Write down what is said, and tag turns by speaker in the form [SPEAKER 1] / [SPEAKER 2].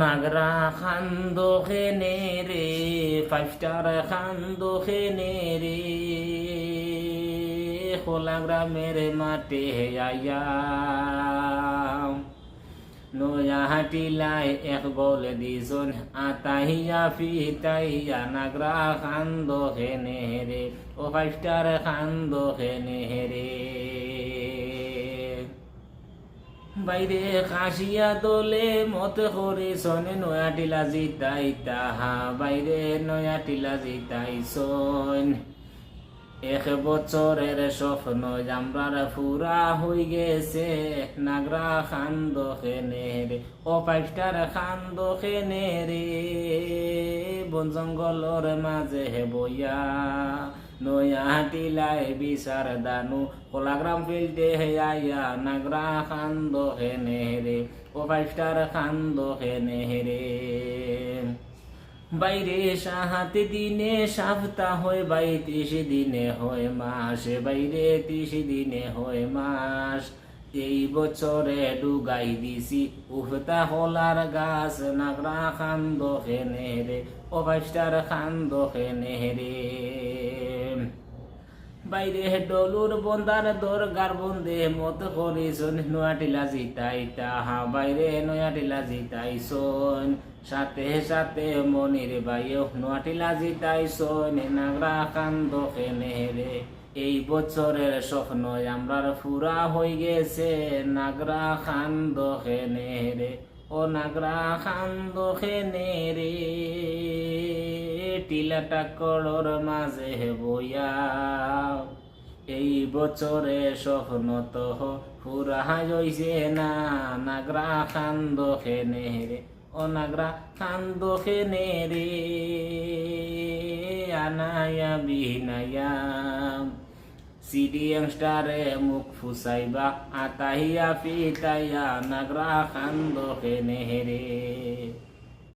[SPEAKER 1] নাগরা খান্দ খেনে রে five star খান্দ খেনে রে খোলা গ্রামের মাঠে আয়া নয়া হাটিলাই এক বল দিছন আতাহিয়া ফিতাইয়া নাগরা খান্দ খেনে রে ও ফাইভ স্টার খান্দ খেনে রে বাইরে খাসিয়া দলে মত করে সনে নয়া টিলা জিতাই তাহা, বাইরে নয়া টিলা জিতাই সন এক বছরের স্বপ্ন জামরার ফুরা হই গেছে, নাগরা খেনে রে ও পাইপটার খেনে রে। বন জঙ্গলর মাঝে বইয়া নয়া টিলাই বিচার দানু কোলাগ্রাম ফিল্ডে আইয়া নাগরা খান্দ খেনে রে ও পাইপটার খান্দ খেনে রে বাইরে সাহাতে দিনে সপ্তাহ হয় বাই ত্রিশ দিনে হয় মাস বাইরে ত্রিশ দিনে হয় মাস এই বছরে ডুগাই দিছি উফতা হলার গাছ নাগরা খান্দ খেনে রে ও বাইস্টার খান্দ খেনে রে বাইরে ডলুর বন্দার দরগার বন্দে মত করিছন নয়াটিলা জিতাই, তাহা বাইরে নয়াটিলা জিতাইছন সাথে সাথে মনির বাইও নয়াটিলা জিতাইছন নাগরা কান্দ খেনে রে, এই বছরের স্বপ্ন আমরার ফুরা হয়ে গেছে। নাগরা খেনে রে, ও নাগরা খেনে রে। টিলাটা কলর মাঝে বইয়া, এই বছরে স্বপ্ন তো ফুরা হইছে না। নাগরা খান্দ খেনে রে, ও নাগরা খান্দ খেনে রে। আনায়া বিনায়া, সিডিএম স্টারে মুখ ফুসাইবা, আতাহিয়া পিতাইয়া নাগরা খান্দ খেনে রে।